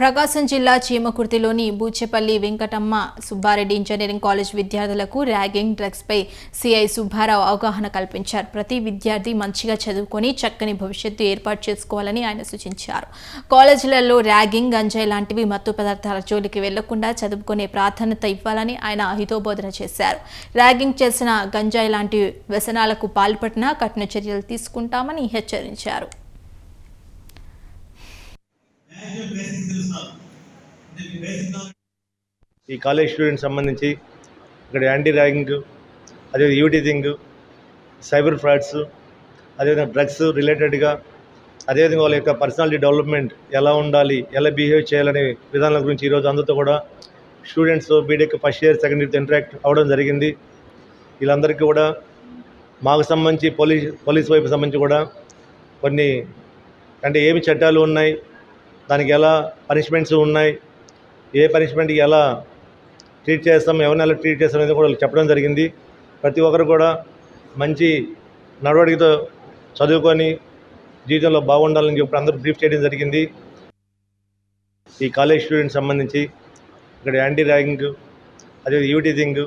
ప్రకాశం జిల్లా చీమకుర్తిలోని Buchepalli Venkatamma Subbareddy engineering college విద్యార్థులకు ర్యాగింగ్ డ్రగ్స్పై సిఐ సుబ్బారావు అవగాహన కల్పించారు. ప్రతి విద్యార్థి మంచిగా చదువుకొని చక్కని భవిష్యత్తు ఏర్పాటు చేసుకోవాలని ఆయన సూచించారు. కాలేజీలలో ర్యాగింగ్ గంజాయి లాంటివి మత్తు పదార్థాల జోలికి వెళ్ళకుండా చదువుకునే ప్రాధాన్యత ఇవ్వాలని ఆయన హితోబోధన చేశారు. ర్యాగింగ్ చేసిన గంజాయి లాంటి వ్యసనాలకు పాల్పడినా కఠిన చర్యలు తీసుకుంటామని హెచ్చరించారు. ఈ కాలేజ్ స్టూడెంట్స్ సంబంధించి ఇక్కడ యాంటీ ర్యాగింగ్ అదే యూటీజింగ్ సైబర్ ఫ్రాడ్స్ అదేవిధంగా డ్రగ్స్ రిలేటెడ్గా అదేవిధంగా వాళ్ళ యొక్క పర్సనాలిటీ డెవలప్మెంట్ ఎలా ఉండాలి ఎలా బిహేవ్ చేయాలనే విధానాల గురించి ఈరోజు అందరితో కూడా students BTech first year second year interact అవ్వడం జరిగింది. వీళ్ళందరికీ కూడా మాకు సంబంధించి పోలీస్ పోలీస్ వైపు సంబంధించి కూడా కొన్ని అంటే ఏమి చట్టాలు ఉన్నాయి దానికి ఎలా పనిష్మెంట్స్ ఉన్నాయి? ఏ పనిష్మెంట్కి ఎలా ట్రీట్ చేస్తాం? ఎవరిని ఎలా ట్రీట్ చేస్తాం అనేది కూడా చెప్పడం జరిగింది. ప్రతి ఒక్కరు కూడా మంచి నడవడికతో చదువుకొని జీవితంలో బాగుండాలని చెప్పి అందరూ బ్రీఫ్ చేయడం జరిగింది. ఈ కాలేజ్ స్టూడెంట్స్ సంబంధించి ఇక్కడ యాంటీ ర్యాగింగ్ అదే యూటీజింగ్